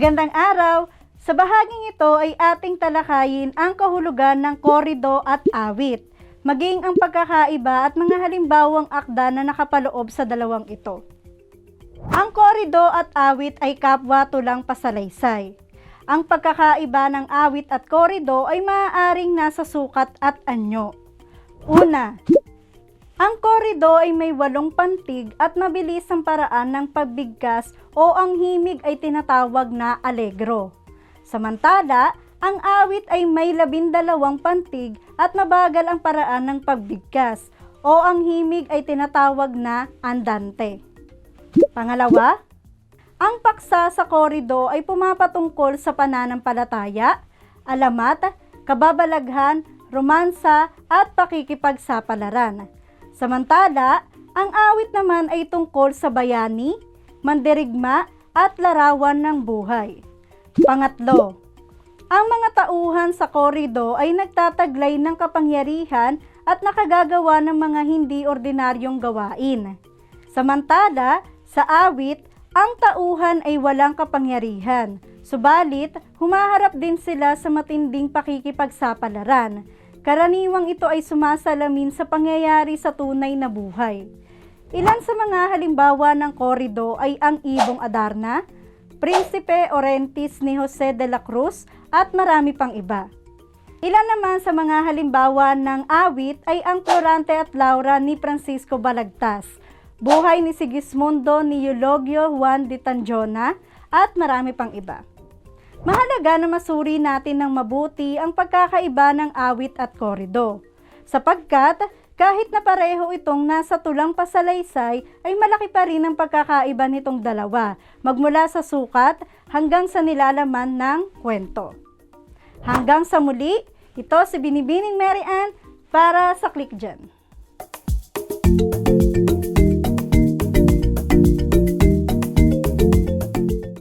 Magandang araw! Sa bahaging ito ay ating talakayin ang kahulugan ng korido at awit, maging ang pagkakaiba at mga halimbawang akda na nakapaloob sa dalawang ito. Ang korido at awit ay kapwa tulang pasalaysay. Ang pagkakaiba ng awit at korido ay maaaring nasa sukat at anyo. Una, ang korido ay may walong pantig at mabilis ang paraan ng pagbigkas o ang himig ay tinatawag na allegro. Samantala, ang awit ay may labindalawang pantig at mabagal ang paraan ng pagbigkas o ang himig ay tinatawag na andante. Pangalawa, ang paksa sa korido ay pumapatungkol sa pananampalataya, alamat, kababalaghan, romansa at pakikipagsapalaran. Samantala, ang awit naman ay tungkol sa bayani, mandirigma at larawan ng buhay. Pangatlo, ang mga tauhan sa korido ay nagtataglay ng kapangyarihan at nakagagawa ng mga hindi ordinaryong gawain. Samantala, sa awit, ang tauhan ay walang kapangyarihan, subalit humaharap din sila sa matinding pakikipagsapalaran. Karaniwang ito ay sumasalamin sa pangyayari sa tunay na buhay. Ilan sa mga halimbawa ng korido ay ang Ibong Adarna, Prinsipe Orentis ni Jose de la Cruz at marami pang iba. Ilan naman sa mga halimbawa ng awit ay ang Florante at Laura ni Francisco Balagtas, Buhay ni Sigismundo ni Eulogio Juan de Tanjona at marami pang iba. Mahalaga na masuri natin ng mabuti ang pagkakaiba ng awit at korido. Sapagkat kahit na pareho itong nasa tulang pasalaysay, ay malaki pa rin ang pagkakaiba nitong dalawa, magmula sa sukat hanggang sa nilalaman ng kwento. Hanggang sa muli, ito si Binibining Mary Ann para sa Click Dyan.